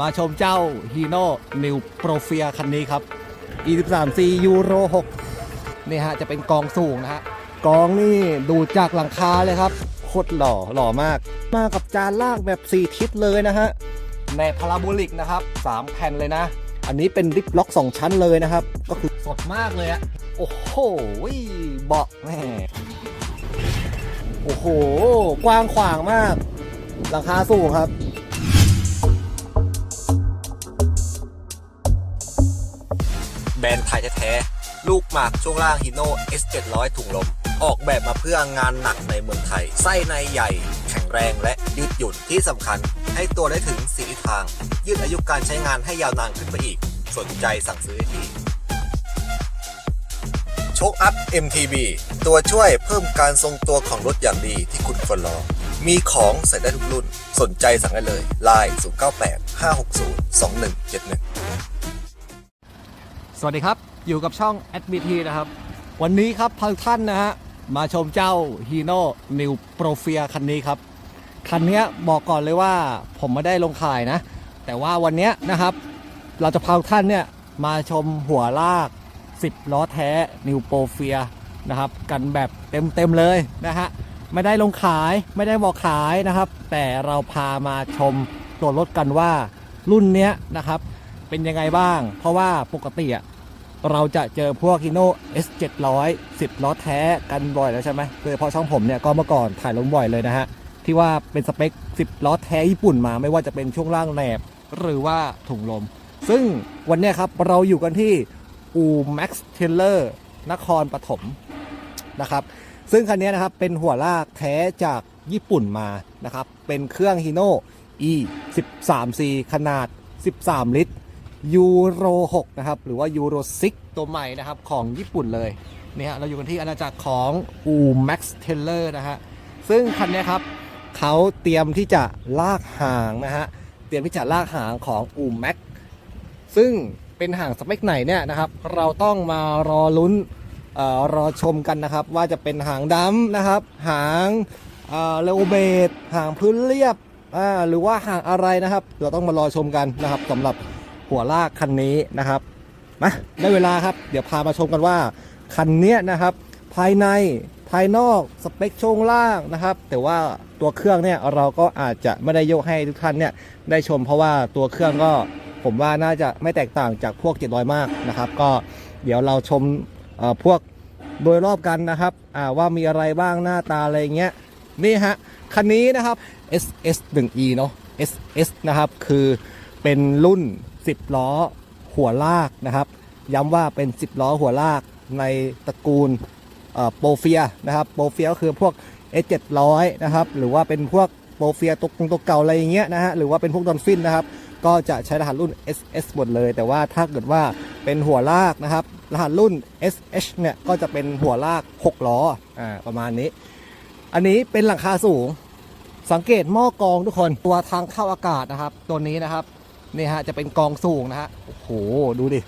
มาชมเจ้าฮีโน่นิวโปรเฟียคันนี้ครับ E13C ยูโร6นี่ฮะจะเป็นกองสูงนะฮะกองนี่ดูจากหลังคาเลยครับโคตรหล่อหล่อมาก มากับจานลากแบบ 4 ทิศเลยนะฮะในพาราโบลิกนะครับ 3 แผ่นเลยนะ อันนี้เป็นดิฟล็อก 2 ชั้นเลยนะครับ ก็คือสดมากเลยอะโอ้โหเบาะแม่โอ้โห กว้างขวางมาก หลังคาสูงครับ แบรนด์ไทยแท้ๆลูกหมากช่วงล่างฮิโน่ S700 ถุงลม ออกแบบมาเพื่องานหนักในเมืองไทย ไส้ในใหญ่ แข็งแรงและยืดหยุ่นที่สำคัญ ให้ตัวได้ถึงสีทิศทาง ยืดอายุการใช้งานให้ยาวนานขึ้นไปอีก สนใจสั่งซื้อได้ที่โชคอัพ MTB ตัวช่วยเพิ่มการทรงตัวของรถอย่างดีที่คุณควรรอ มีของใส่ได้ทุกรุ่น สนใจสั่งได้เลย Line 098 560 2171 สวัสดีครับ อยู่กับช่อง a d m i t นะครับ วันนี้ครับพาท่านนะฮะ มาชมเจ้า Hino New Pro f i a คันนี้ครับ คันนี้บอกก่อนเลยว่าผมไม่ได้ลงขายนะ แต่ว่าวันนี้นะครับ เราจะพาท่านเนี่ย มาชมหัวลาก 10 ล้อแท้ New Pro f i a นะครับ กันแบบเต็มๆเลยนะฮะ ไม่ได้ลงขายไม่ได้บอกขายนะครับ แต่เราพามาชมตัวรถกันว่ารุ่นเนี้ยนะครับ เป็นยังไงบ้าง เพราะว่าปกติอะเราจะเจอพวก Hino S 700 10ล้อแท้กันบ่อยแล้วใช่ไหมโดยเฉพาะช่องผมเนี่ยก็เมื่อก่อนถ่ายลงบ่อยเลยนะฮะ ที่ว่าเป็นสเปค 10ล้อแท้ญี่ปุ่นมาไม่ว่าจะเป็นช่วงล่างแหนบหรือว่าถุงลม ซึ่งวันนี้ครับเราอยู่กันที่อู Max Taylor นครปฐมนะครับ ซึ่งคันนี้นะครับเป็นหัวลากแท้จากญี่ปุ่นมานะครับ เป็นเครื่อง Hino E 13C ขนาด 13 ลิตร ยูโร6นะครับหรือว่ายูโร6ตัวใหม่นะครับของญี่ปุ่นเลยเนี่ยเราอยู่กันที่อาณาจักรของอูแม็กซ์เทเลอร์นะฮะซึ่งคันนี้ครับเขาเตรียมที่จะลากหางนะฮะเตรียมที่จะลากหางของอูแม็กซึ่งเป็นหางสเปคไหนเนี่ยนะครับ เราต้องมารอลุ้นออรอชมกันนะครับ ว่าจะเป็นหางดำนะครับ หางเลโอเบดหางพื้นเรียบหรือว่าหางอะไรนะครับ เราต้องมารอชมกันนะครับสำหรับ หัวลากคันนี้นะครับมาได้เวลาครับ เดี๋ยวพามาชมกันว่า คันเนี้ยนะครับ ภายในภายนอกสเปคช่วงล่างนะครับ แต่ว่าตัวเครื่องเนี่ยเราก็อาจจะไม่ได้ยกให้ทุกท่านเนี่ยได้ชมเพราะว่าตัวเครื่องก็ผมว่าน่าจะไม่แตกต่างจากพวก 700 มากนะครับ ก็เดี๋ยวเราชมพวกโดยรอบกันนะครับว่ามีอะไรบ้างหน้าตาอะไรเงี้ยนี่ฮะคันนี้นะครับ SS 1E เนาะ SS นะครับคือเป็นรุ่น 10 ล้อหัวลากนะครับ ย้ำว่าเป็น 10 ล้อหัวลากในตระกูลโปรเฟียนะครับโปรเฟียก็คือพวก S700 นะครับหรือว่าเป็นพวกโปรเฟียตัวตัวเก่าอะไรอย่างเงี้ยนะฮะหรือว่าเป็นพวกดอนฟินนะครับก็จะใช้รหัสรุ่น SS หมดเลย แต่ว่าถ้าเกิดว่าเป็นหัวลากนะครับ รหัสรุ่น SH เนี่ยก็จะเป็นหัวลาก 6 ล้ออ่าประมาณนี้ อันนี้เป็นหลังคาสูง สังเกตหม้อกรองทุกคนตัวทางเข้าอากาศนะครับ ตัวนี้นะครับ นี่ฮะจะเป็นกองสูงนะฮะโอ้โหดูดิ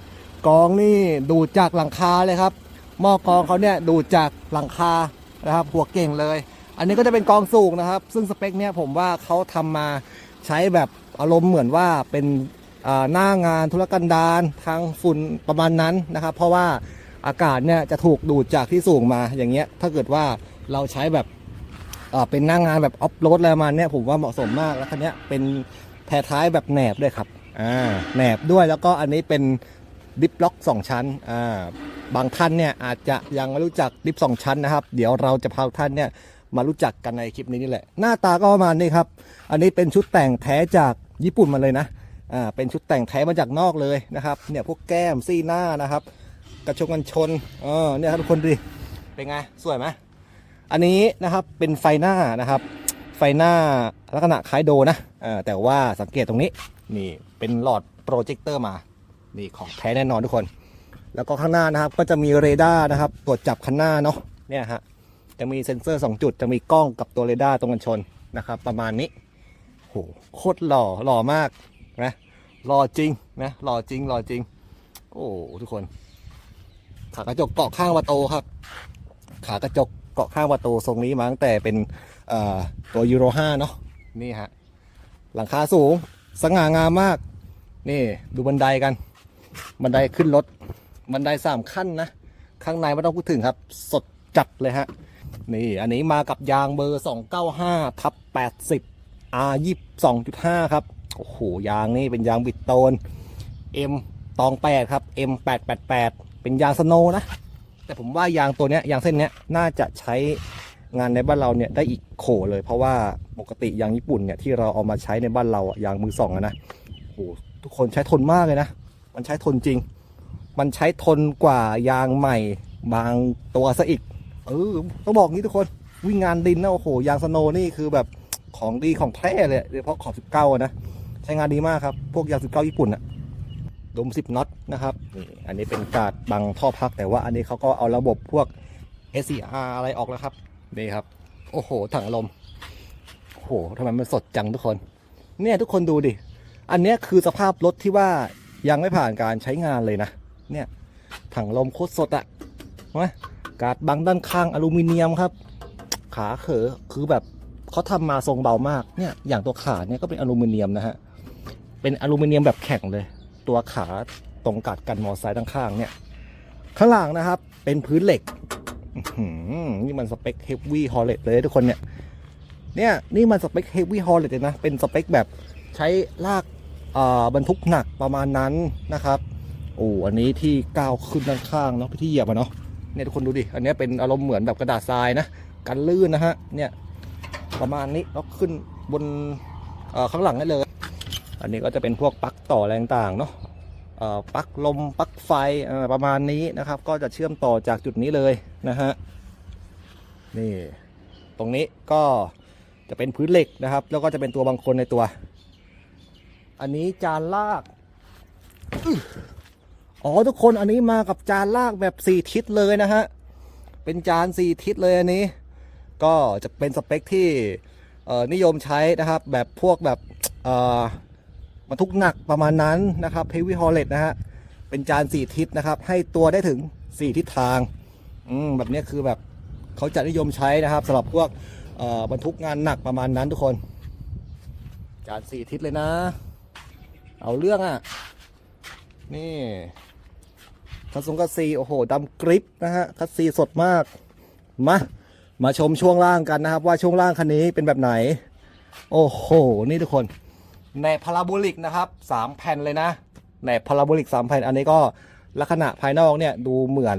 กองนี่ดูจากหลังคาเลยครับหม้อกองเขาเนี่ยดูจากหลังคานะครับหัวเก่งเลย อันนี้ก็จะเป็นกองสูงนะครับ ซึ่งสเปคเนี่ยผมว่าเขาทำมาใช้แบบอารมณ์เหมือนว่าเป็นหน้างานธุรกันดารทางฝุ่นประมาณนั้นนะครับ เพราะว่าอากาศเนี่ยจะถูกดูดจากที่สูงมาอย่างเงี้ยถ้าเกิดว่าเราใช้แบบเป็นหน้างานแบบออฟโรดอะไรมาเนี้ยผมว่าเหมาะสมมากแล้วคันเนี้ยเป็นแพรท้ายแบบแหนบด้วยครับ อ่าแหนบด้วยแล้วก็อันนี้เป็นดิฟล็อก 2 ชั้นอ่าบางท่านเนี่ยอาจจะยังไม่รู้จักดิฟสองชั้นนะครับ เดี๋ยวเราจะพาท่านเนี่ยมารู้จักกันในคลิปนี้นี่แหละ หน้าตาก็ประมาณนี้ครับ อันนี้เป็นชุดแต่งแท้จากญี่ปุ่นมาเลยนะอ่าเป็นชุดแต่งแท้มาจากนอกเลยนะครับเนี่ยพวกแก้มซี่หน้านะครับ กระชงกันชนเออเนี่ยครับทุกคนดิเป็นไงสวยไหมอันนี้นะครับเป็นไฟหน้านะครับ ไฟหน้าลักษณะคล้ายโดนะแต่ว่าสังเกตตรงนี้ นี่เป็นหลอดโปรเจคเตอร์มา นี่ของแท้แน่นอนทุกคน แล้วก็ข้างหน้านะครับ ก็จะมีเรดาร์นะครับ ตรวจจับคันหน้าเนาะเนี่ยฮะจะมีเซ็นเซอร์ 2 จุด จะมีกล้องกับตัวเรดาร์ตรงกันชนนะครับ ประมาณนี้โหโคตรหล่อหล่อมากนะหล่อจริงนะหล่อจริงหล่อจริง โอ้ทุกคน ขากระจกเกาะข้างประตูครับ ขากระจกเกาะข้างประตูทรงนี้มาตั้งแต่เป็นตัวยูโร5เนาะนี่ฮะหลังคาสูง สง่างามมาก นี่ดูบันไดกัน บันไดขึ้นรถ บันไดสามขั้นนะ ข้างในไม่ต้องพูดถึงครับ สดจัดเลยฮะ นี่ อันนี้มากับยางเบอร์ 295ทับ80 R 22.5 ครับ โอ้โห ยางนี่เป็นยางบิดโตน M ตอง 8 ครับ M 888เป็นยางสโนว์นะ แต่ผมว่ายางตัวเนี้ยยางเส้นเนี้ยน่าจะใช้ งานในบ้านเราเนี่ยได้อีกโขเลย เพราะว่าปกติยางญี่ปุ่นเนี่ยที่เราเอามาใช้ในบ้านเราอะยางมือสองอะนะโอ้โหทุกคนใช้ทนมากเลยนะ มันใช้ทนจริง มันใช้ทนกว่ายางใหม่บางตัวซะอีกเออต้องบอกงี้ทุกคนวิ่งงานดินนะโอ้โหยางสโนว์นี่คือแบบของดีของแท้เลยโดยเฉพาะของ19อะนะใช้งานดีมากครับ พวกยาง19ญี่ปุ่นอะดม10น็อตนะครับนี่อันนี้เป็นการดบังท่อพักแต่ว่าอันนี้เขาก็เอาระบบพวก SCR อะไรออกแล้วครับ นี่ครับ โอ้โห ถังลม โอ้โหทำไมมันสดจังทุกคน เนี่ยทุกคนดูดิ อันนี้คือสภาพรถที่ว่ายังไม่ผ่านการใช้งานเลยนะ เนี่ย ถังลมโคตรสดอะเห็นไหมการ์ดบังด้านข้างอลูมิเนียมครับ ขาเขอคือแบบเขาทำมาทรงเบามาก เนี่ย อย่างตัวขาเนี่ยก็เป็นอลูมิเนียมนะฮะ เป็นอลูมิเนียมแบบแข็งเลย ตัวขาตรงกัดกันมอไซค์ด้านข้างเนี่ย ข้างหลังนะครับ เป็นพื้นเหล็ก นี่มันสเปคเฮฟวี่ฮอลเลตเลยทุกคนเนี่ย เนี่ยนี่มันสเปคเฮฟวี่ฮอลเลตเลยนะ เป็นสเปคแบบใช้ลากอ่อบรรทุกหนักประมาณนั้นนะครับโอ้อันนี้ที่ก้าวขึ้นด้านข้างเนาะที่เหยียบอะเนาะเนี่ยทุกคนดูดิอันนี้เป็นอารมณ์เหมือนแบบกระดาษทรายนะกันลื่นนะฮะเนี่ยประมาณนี้แล้วขึ้นบนอ่อข้างหลังได้เลย อันนี้ก็จะเป็นพวกปลั๊กต่ออะไรต่างเนาะ ปลั๊กลมปลั๊กไฟประมาณนี้นะครับ ก็จะเชื่อมต่อจากจุดนี้เลยนะฮะนี่ตรงนี้ก็จะเป็นพื้นเหล็กนะครับ แล้วก็จะเป็นตัวบางคนในตัว อันนี้จานลากอ๋อทุกคนอันนี้มากับจานลากแบบสี่ทิศเลยนะฮะเป็นจานสี่ทิศเลยอันนี้ ก็จะเป็นสเปคที่นิยมใช้นะครับ แบบพวกแบบ บรรทุกหนักประมาณนั้นนะครับ Heavy Haulage นะฮะเป็นจานสี่ทิศนะครับ ให้ตัวได้ถึงสี่ทิศทางอืมแบบนี้คือแบบเขาจะนิยมใช้นะครับสำหรับพวกบรรทุกงานหนักประมาณนั้นทุกคน จานสี่ทิศเลยนะ เอาเรื่องอะ่ะ นี่คัสซงคัสซีโอ้โหดำกริปนะฮะคัสซีสดมากมามาชมช่วงล่างกันนะครับ ว่าช่วงล่างคันนี้เป็นแบบไหน โอ้โห นี่ทุกคน แหนบพาราโบลิกนะครับสามแผ่นเลยนะแหนบพาราโบลิกสามแผ่นอันนี้ก็ลักษณะภายนอกเนี่ยดูเหมือน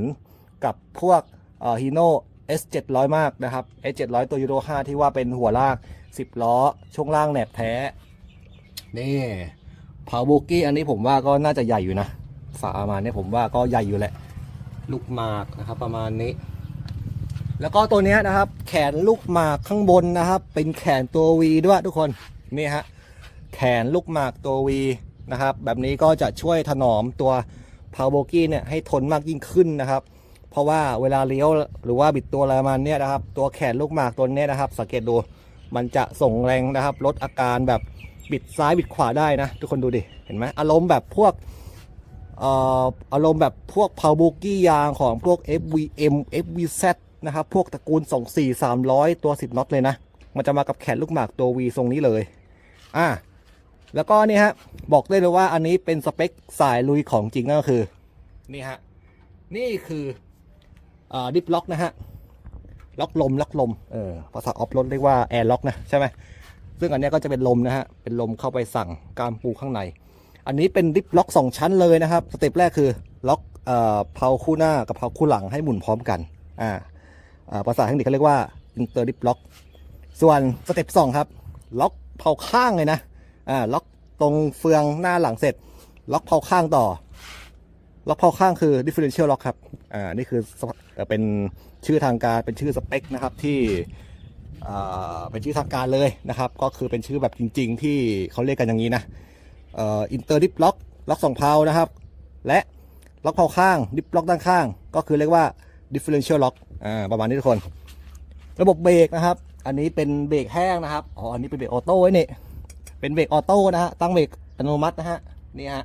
กับพวกฮีโน่ S 700 มากนะครับ S 700 ตัวยูโร5ที่ว่าเป็นหัวลาก 10 ล้อ ช่วงล่างแหนบแท้ นี่พาวโบกี้อันนี้ผมว่าก็น่าจะใหญ่อยู่นะฝามาเนี่ยผมว่าก็ใหญ่อยู่แหละ ลูกหมากนะครับประมาณนี้ แล้วก็ตัวนี้นะครับ แขนลูกหมากข้างบนนะครับ เป็นแขนตัว V ด้วยทุกคน นี่ฮะ แขนลูกหมากตัว V นะครับ แบบนี้ก็จะช่วยถนอมตัวพาวโบกี้เนี่ยให้ทนมากยิ่งขึ้นนะครับ เพราะว่าเวลาเลี้ยวหรือว่าบิดตัวอะไรมาณเนี้ยนะครับ ตัวแขนลูกหมากตัวนี้นะครับ สังเกตดูมันจะส่งแรงนะครับ ลดอาการแบบบิดซ้ายบิดขวาได้นะ ทุกคนดูดิเห็นไหมอารมณ์แบบพวกเอ่ออารมณ์แบบพวกพาวโบกี้ยางของพวก FVM FVZ นะครับ พวกตระกูล 24 300 ตัว 10น็อตเลยนะ มันจะมากับแขนลูกหมากตัว V ทรงนี้เลย อ่า แล้วก็นี่ฮะบอกได้เลยว่าอันนี้เป็นสเปคสายลุยของจริงก็คือ นี่ฮะ นี่คืออดิฟล็อกนะฮะ ล็อกลมล็อกลมเออภาษาออฟรถเรียกว่าแอร์ล็อกนะใช่ไหมซึ่งอันนี้ก็จะเป็นลมนะฮะ เป็นลมเข้าไปสั่งกามปูข้างใน อันนี้เป็นดิฟล็อกสองชั้นเลยนะครับ สเต็ปแรกคือล็อกเอ่อเพาคู่หน้ากับเพาคู่หลังให้หมุนพร้อมกัน อ่าภาษาเทคนิคเขาเรียกว่า inter dip lock ส่วนสเต็ปสองครับ ล็อกเพาข้างเลยนะ อ่าล็อกตรงเฟืองหน้าหลังเสร็จ ล็อกเพาข้างต่อ ล็อกเพาข้างคือ differential lock ครับอ่านี่คือเป็นชื่อทางการเป็นชื่อสเปคนะครับที่อ่าเป็นชื่อทางการเลยนะครับ ก็คือเป็นชื่อแบบจริง ๆ ที่เขาเรียกกันอย่างนี้นะเอ่อ inter dip lock ล็อกสองเพานะครับ และล็อกเพาข้าง dip lock ด้านข้าง ก็คือเรียกว่า differential lock อ่าประมาณนี้ทุกคน ระบบเบรกนะครับ อันนี้เป็นเบรกแห้งนะครับอ๋ออันนี้เป็นเบรกออโต้ไว้นี่ เป็นเบรกออโต้นะฮะ ตั้งเบรกอัตโนมัตินะฮะ นี่ฮะ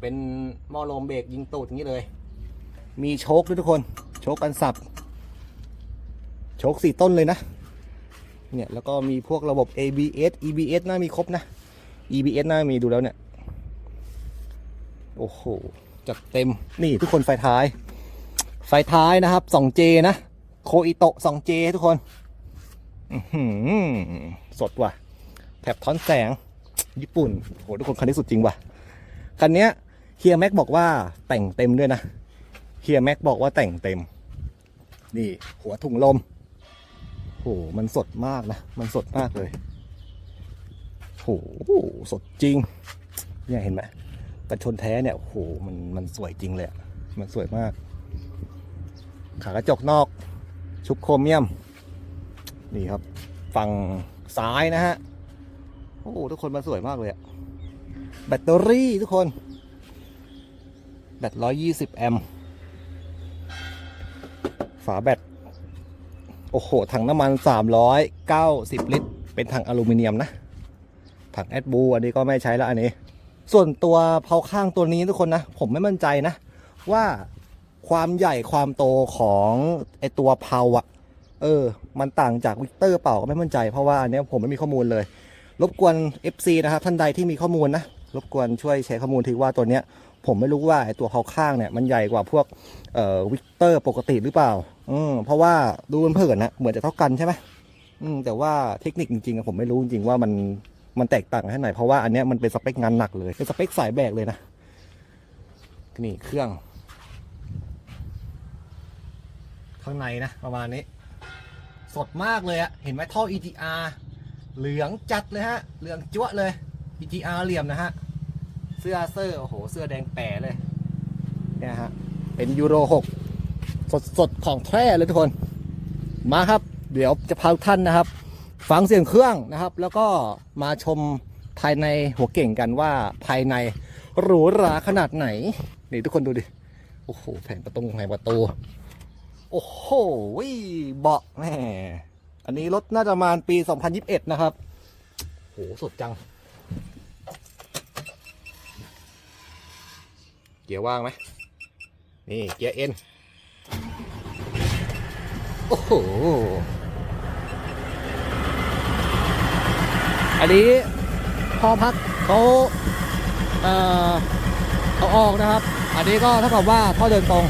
เป็นหม้อลมเบรกยิงตูดอย่างนี้เลย มีโชคด้วยทุกคน โชคกันสับ โชคสี่ต้นเลยนะ เนี่ยแล้วก็มีพวกระบบ ABS EBS น่ามีครบนะ EBS น่ามีดูแล้วเนี่ย โอ้โห จัดเต็ม นี่ทุกคนไฟท้าย ไฟท้ายนะครับ 2J นะ โคอิโตะ 2J ทุกคน สดว่ะ แถบท้อนแสง ญี่ปุ่นโหทุกคนคันนี้สุดจริงว่ะคันเนี้ยเฮียแม็กบอกว่าแต่งเต็มด้วยนะเฮียแม็กบอกว่าแต่งเต็ม นี่หัวถุงลมโหมันสดมากนะ มันสดมากเลยโหสดจริง เนี่ยเห็นไหมกันชนแท้เนี่ยโหมันมันสวยจริงเลยมันสวยมาก ขากระจกนอก ชุบโครเมียม นี่ครับ ฝั่งซ้ายนะฮะ อ้โหทุกคนมันสวยมากเลยอะแบตเตอรี่ทุกคน แบตร้อยยี่สิบแอมป์ฝาแบต โอ้โห ถังน้ำมัน390ลิตร เป็นถังอลูมิเนียมนะ ถังแอดบูอันนี้ก็ไม่ใช้แล้วอันนี้ ส่วนตัวเพาข้างตัวนี้ทุกคนนะ ผมไม่มั่นใจนะ ว่าความใหญ่ความโตของไอตัวเพาอะเออ มันต่างจากวิกเตอร์เปล่าก็ไม่มั่นใจเพราะว่าอันนี้ผมไม่มีข้อมูลเลย รบกวน FC นะครับท่านใดที่มีข้อมูลนะรบกวนช่วยแชร์ข้อมูลทีว่าตัวเนี้ย ผมไม่รู้ว่าไอตัวเพาข้างเนี่ยมันใหญ่กว่าพวกเอ่อวิกเตอร์ปกติหรือเปล่า อืมเพราะว่าดูมันเผินๆนะเหมือนจะเท่ากันใช่ไหมอืมแต่ว่าเทคนิคจริงๆอะผมไม่รู้จริงๆว่ามันมันแตกต่างกันแค่ไหนเพราะว่าอันเนี้ยมันเป็นสเปคงานหนักเลยเป็นสเปคสายแบกเลยนะนี่เครื่อง ข้างในนะประมาณนี้ สดมากเลยอะเห็นไหมท่อ EGR เหลืองจัดเลยฮะ เหลืองจั๊วะเลย EGR เหลี่ยมนะฮะ เสื้อเสื้อโอ้โห เสื้อแดงแป๋เลย เนี่ยฮะ เป็นยูโร 6 สดสดของแท้เลยทุกคน มาครับ เดี๋ยวจะพาท่านนะครับ ฟังเสียงเครื่องนะครับ แล้วก็มาชมภายในหัวเก่งกันว่าภายในหรูหราขนาดไหน นี่ทุกคนดูดิ โอ้โห แผงประตูแผงประตู โอ้โหเบาะแม่ อันนี้รถน่าจะประมาณปี 2021 นะครับ โห สดจัง เกียร์ว่างไหม นี่เกียร์เอ็น โอ้โห อันนี้พอพักเขาเอ่อเอาออกนะครับ อันนี้ก็เท่ากับว่าท่อเดินตรง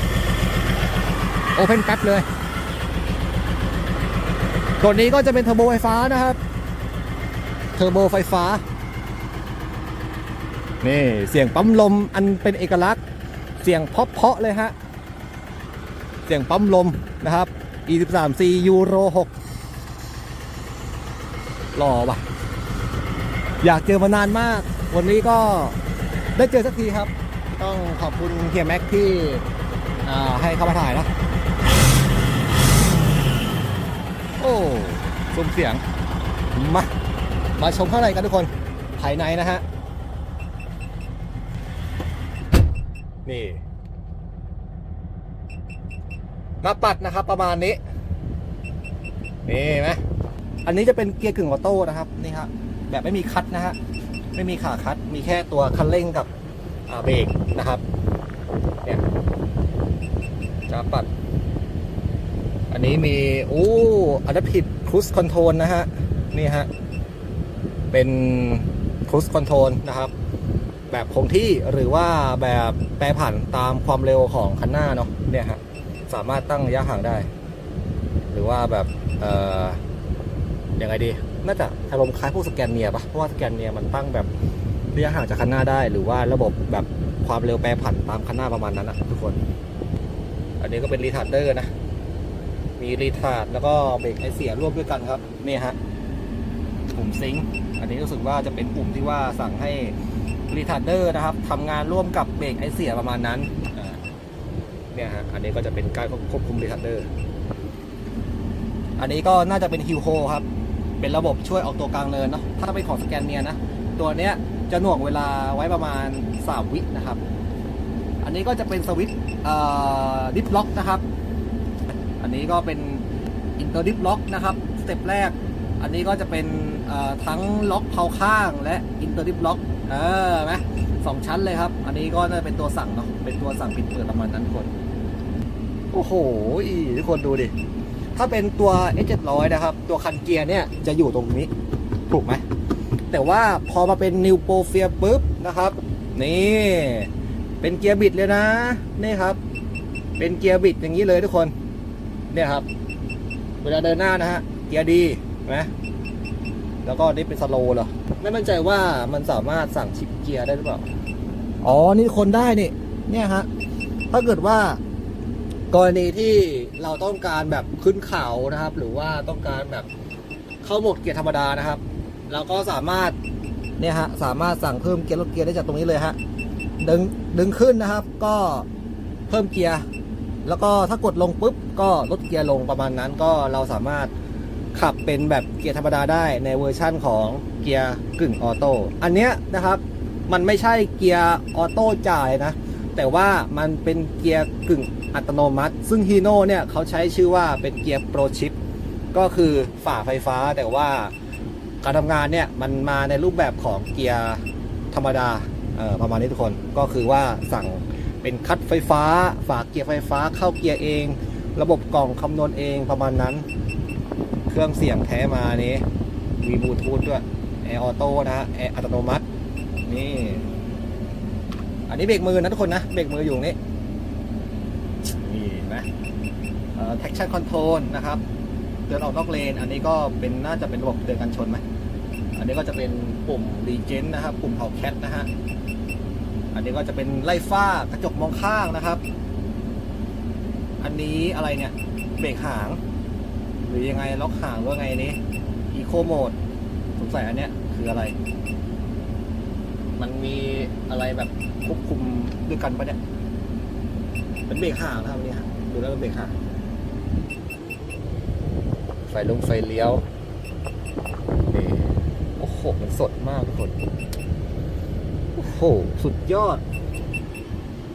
โอเพนแป๊บเลย ตัวนี้ก็จะเป็นเทอร์โบไฟฟ้านะครับ เทอร์โบไฟฟ้า นี่เสียงปั๊มลมอันเป็นเอกลักษณ์ เสียงเพาะๆเลยฮะ เสียงปั๊มลมนะครับ E13C Euro 6หล่อว่ะอยากเจอมานานมาก วันนี้ก็ได้เจอสักทีครับ ต้องขอบคุณเฮียแม็กที่ให้เข้ามาถ่ายนะ ซุ้มเสียง มา มาชมข้างในกันทุกคน ภายในนะฮะ นี่ หน้าปัดนะครับประมาณนี้ นี่ไหมอันนี้จะเป็นเกียร์กึ่งออโต้นะครับ นี่ฮะ แบบไม่มีคัดนะฮะ ไม่มีขาคัด มีแค่ตัวคันเร่งกับเบรกนะครับ เนี่ยจะปัด อันนี้มีโอ้อันดับผิดครู e คอนโทรลนะฮะ นี่ฮะ เป็นครู e คอนโทรลนะครับ แบบคงที่หรือว่าแบบแปรผันตามความเร็วของคันหน้าเนาะเนี่ยฮะ สามารถตั้งระยะห่างได้ หรือว่าแบบเอ่อยังไงดีน่าจะอารมณ์คล้ายพวกสแกนเนียปะเพราะว่าสแกนเนียมันตั้งแบบระยะห่างจากคันหน้าได้ หรือว่าระบบแบบความเร็วแปรผันตามคันหน้าประมาณนั้นนะทุกคน อันนี้ก็เป็นรีทาร์เดอร์นะ มีรีทาร์ดแล้วก็เบรกไอเสียร่วมด้วยกันครับนี่ฮะปุ่มซิงค์อันนี้รู้สึกว่าจะเป็นปุ่มที่ว่าสั่งให้รีทาร์เดอร์นะครับทำงานร่วมกับเบรกไอเสียประมาณนั้นเนี่ยฮะอันนี้ก็จะเป็นการควบคุมรีทาร์เดอร์อันนี้ก็น่าจะเป็นฮิวโ o ครับ เป็นระบบช่วยออกตัวกลางเนินเนาะถ้าเป็นของสแกนเนียนะ ตัวเนี้ยจะหน่วงเวลาไว้ประมาณ 3 วินะครับ อันนี้ก็จะเป็นสวิตช์ดิฟล็อกนะครับ อันนี้ก็เป็นอินเตอร์ดิฟล็อกนะครับสเต็ปแรก อันนี้ก็จะเป็นทั้งล็อกเผาข้างและอินเตอร์ดิฟล็อกเออไหมสองชั้นเลยครับ อันนี้ก็จะเป็นตัวสั่งเนาะเป็นตัวสั่งปิดเปิดประมาณนั้นทุกคนโอ้โหทุกคนดูดิ ถ้าเป็นตัว S700 นะครับ ตัวคันเกียร์เนี่ยจะอยู่ตรงนี้ ถูกไหม แต่ว่าพอมาเป็น New p r o f i l ปุ๊บนะครับ นี่ เป็นเกียร์บิดเลยนะ นี่ครับ เป็นเกียร์บิดอย่างนี้เลยทุกคน เนี่ยครับ เวลาเดินหน้านะฮะ เกียร์ดีนไหมแล้วก็นี่เป็นสโลว์เหรอ ไม่มั่นใจว่ามันสามารถสั่งชิปเกียร์ได้หรือเปล่า อ๋อ นี่คนได้นี่ เนี่ยฮะ ถ้าเกิดว่า กรณีที่เราต้องการแบบขึ้นเขานะครับ หรือว่าต้องการแบบเข้าโหมดเกียร์ธรรมดานะครับ เราก็สามารถ เนี่ยฮะ สามารถสั่งเพิ่มเกียร์ลดเกียร์ได้จากตรงนี้เลยฮะ ดึง ดึงขึ้นนะครับ ก็เพิ่มเกียร์ แล้วก็ถ้ากดลงปุ๊บก็ลดเกียร์ลงประมาณนั้นก็เราสามารถขับเป็นแบบเกียร์ธรรมดาได้ในเวอร์ชั่นของเกียร์กึ่งออโต้อันเนี้ยนะครับมันไม่ใช่เกียร์ออโต้จ่ายนะ แต่ว่ามันเป็นเกียร์กึ่งอัตโนมัติ ซึ่งฮีโน่เนี่ยเขาใช้ชื่อว่าเป็นเกียร์โปรชิปก็คือฝ่าไฟฟ้าแต่ว่าการทำงานเนี่ยมันมาในรูปแบบของเกียร์ธรรมดาประมาณนี้ทุกคนก็คือว่าสั่ง เป็นคัดไฟฟ้า ฝากเกียร์ไฟฟ้าเข้าเกียร์เอง ระบบกล่องคำนวณเองประมาณนั้น เครื่องเสียงแท้มานี้มีบลูทูธด้วยแอร์ออโต้นะฮะแอร์อัตโนมัติ นี่ อันนี้เบรกมือนะทุกคนนะเบรกมืออยู่นี้นี่นไหมเอ่อ traction control นะครับเตือนออกนอกเลน อันนี้ก็เป็นน่าจะเป็นระบบเตือนกันชนไหมอันนี้ก็จะเป็นปุ่ม regen นะครับ ปุ่มเผาแคทนะฮะ อันนี้ก็จะเป็นไล่ฟ้ากระจกมองข้างนะครับ อันนี้อะไรเนี่ยเบรกหาง หรือยังไงล็อกหางหรือว่าไงนี้ eco mode สงสัยอันเนี้ยคืออะไร มันมีอะไรแบบควบคุมด้วยกันปะเนี่ยเป็นเบรกห่างนะครับนี่ฮะดูแล้วเป็นเบรกห่างไฟลงไฟเลี้ยวโอ้โหมันสดมากทุกคน หสุดยอด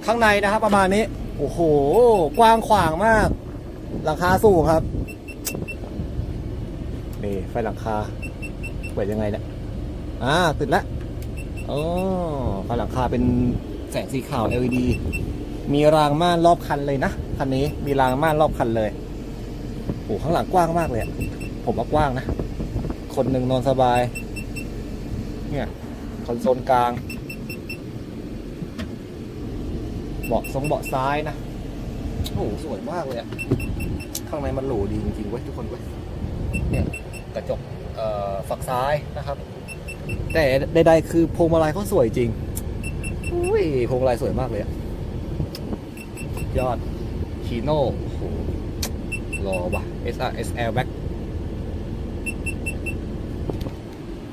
ข้างในนะครับ ประมาณนี้ โอ้โห กว้างขวางมากหลังคาสูงครับนี่ไฟหลังคาเปิดยังไงเนี่ยอ่าติดแล้วอ๋อฝาหลังคาเป็นแสงสีขาว LED มีรางม่านรอบคันเลยนะคันนี้มีรางม่านรอบคันเลยโอ้ข้างหลังกว้างมากเลยผมว่ากว้างนะ คนหนึ่งนอนสบาย เนี่ยคอนโซลกลาง เบาะทรงเบาะซ้ายนะ โอ้โหสวยมากเลยอะข้างในมันหรูดีจริงๆเว้ยทุกคนเว้ยเนี่ยกระจกเอ่อฝักซ้ายนะครับ แต่ใดๆคือพวงมาลัยเขาสวยจริงอุ้ยพวงมาลัยสวยมากเลยอะยอดคีโน่โอ้โหรอว่ะ SRS Airbag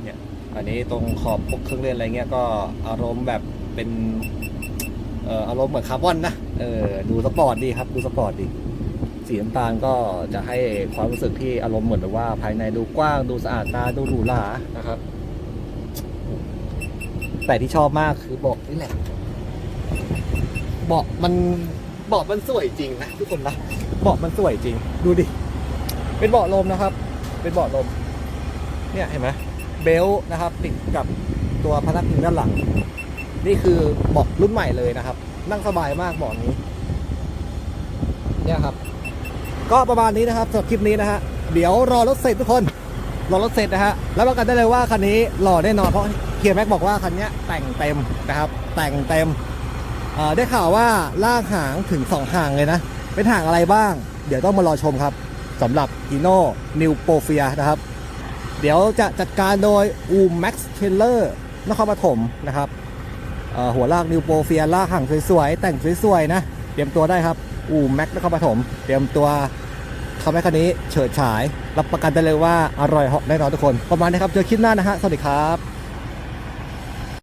เนี่ยอันนี้ตรงขอบพวกเครื่องเล่นอะไรเงี้ยก็อารมณ์แบบเป็น เอ่ออารมณ์เหมือนคาร์บอนนะเออดูสปอร์ตดีครับ ดูสปอร์ตดี สีน้ำตาลก็จะให้ความรู้สึกที่อารมณ์เหมือนแบบว่า ภายในดูกว้างดูสะอาดตาดูหรูหรานะครับ แต่ที่ชอบมากคือเบาะนี่แหละเบาะมันเบาะมันสวยจริงนะทุกคนนะเบาะมันสวยจริง ดูดิ เป็นเบาะลมนะครับ เป็นเบาะลม เนี่ยเห็นไหมเบลต์นะครับติดกับตัวพนักพิงด้านหลัง นี่คือเบาะรุ่นใหม่เลยนะครับ นั่งสบายมากเบาะนี้ เนี่ยครับ ก็ประมาณนี้นะครับสำหรับคลิปนี้นะฮะ เดี๋ยวรอรถเสร็จทุกคน รอรถเสร็จนะฮะ แล้วประกันได้เลยว่าคันนี้หล่อแน่นอนเพราะเฮียแม็กบอกว่าคันนี้แต่งเต็มนะครับ แต่งเต็ม ได้ข่าวว่าลากหางถึง2หางเลยนะ เป็นหางอะไรบ้าง เดี๋ยวต้องมารอชมครับสำหรับ h i n o New p o f i a นะครับ เดี๋ยวจะจัดการโดยอูมแม็กซ์เทเลอร์นครปฐมนะครับ หัวลาก New p o f i a ลากหางสวยๆ แต่งสวยๆ นะ เตรียมตัวได้ครับ อูแม็กนครปฐมเตรียมตัวทำให้คันนี้เฉิดฉาย รับประกันได้เลยว่าอร่อยเหาะแน่นอนทุกคน ประมาณนี้ครับ เจอคลิปหน้านะฮะ สวัสดีครับ